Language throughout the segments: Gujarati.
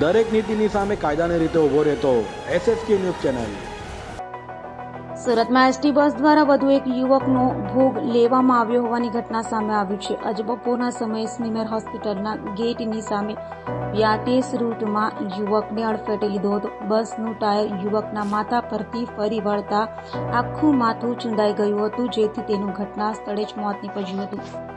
દરેક નીતિની સામે કાયદાની રીતે ઊભો રહેતો એસએસકે ન્યૂઝ ચેનલ. સુરતમાં એસટી બસ દ્વારા વધુ એક યુવકનો ભોગ લેવામાં આવ્યો હોવાની ઘટના સામે આવી છે. આજે બપોરના સમયે સ્મીમેર હોસ્પિટલના ગેટની સામે વ્યાટેસ રૂટમાં યુવકને અડફેટે લીધો હતો. બસનું ટાયર યુવકના માથા પરથી ફરી વળતા આખું માથું ચૂંદાઈ ગયું હતું, જેથી તેનું ઘટના સ્થળે જ મોત નીપજ્યું હતું.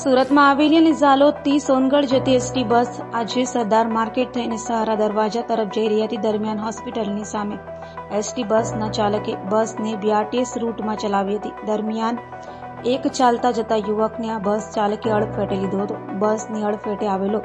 સુરતમાં આવેલી અને ઝાલોદથી સોનગઢ જતી એસટી બસ આજે સરદાર માર્કેટ થઈને સહારા દરવાજા તરફ જઈ રહી હતી. દરમિયાન હોસ્પિટલની સામે એસટી બસના ચાલકે બસને બ્યાટેસ રૂટમાં ચલાવી હતી. દરમિયાન એક ચાલતા જતા યુવકને આ બસ ચાલકે અડફેટે લીધો હતો. બસની અડફેટે આવેલો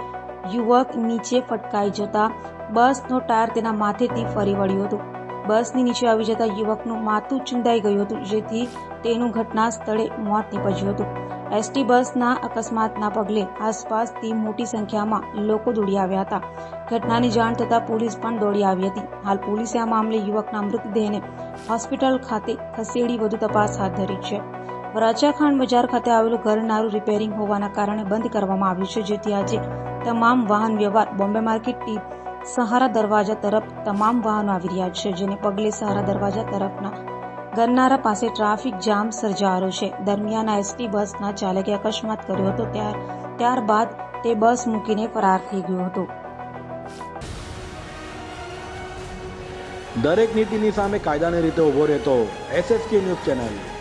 યુવક નીચે ફટકાઈ જતા બસનો ટાયર તેના માથેથી ફરી વળ્યું હતું. બસની નીચે આવી જતા યુવકનું માથું ચૂંદાઈ ગયું હતું, જેથી તેનું ઘટના સ્થળે મોત નીપજ્યું હતું. એસટી બસના અકસ્માતના પગલે આસપાસથી મોટી સંખ્યામાં લોકો દોડી આવ્યા હતા. ઘટનાની જાણ થતાં પોલીસ પણ દોડી આવી હતી. હાલ પોલીસે આ મામલે યુવકના મૃતદેહને હોસ્પિટલ ખાતે ખસેડી વધુ તપાસ હાથ ધરી છે. વરાછા ખાંડ બજાર ખાતે આવેલું ઘરનારું રિપેરિંગ હોવાના કારણે બંધ કરવામાં આવ્યું છે, જેથી આજે તમામ વાહન વ્યવહાર બોમ્બે માર્કેટથી સહારા દરવાજા તરફ તમામ વાહનો આવી રહ્યા છે, જેને પગલે સહારા દરવાજા તરફના ગરનારા પાસે ટ્રાફિક જામ સર્જાયો છે. દરમિયાન એસટી બસના ચાલકે અકસ્માત કર્યો હતો. ત્યાર, ત્યારબાદ તે બસ મૂકીને ફરાર થઈ ગયો હતો. દરેક નીતિની સામે કાયદાની રીતે ઊભો રહેતો એસએસકે ન્યૂઝ ચેનલ.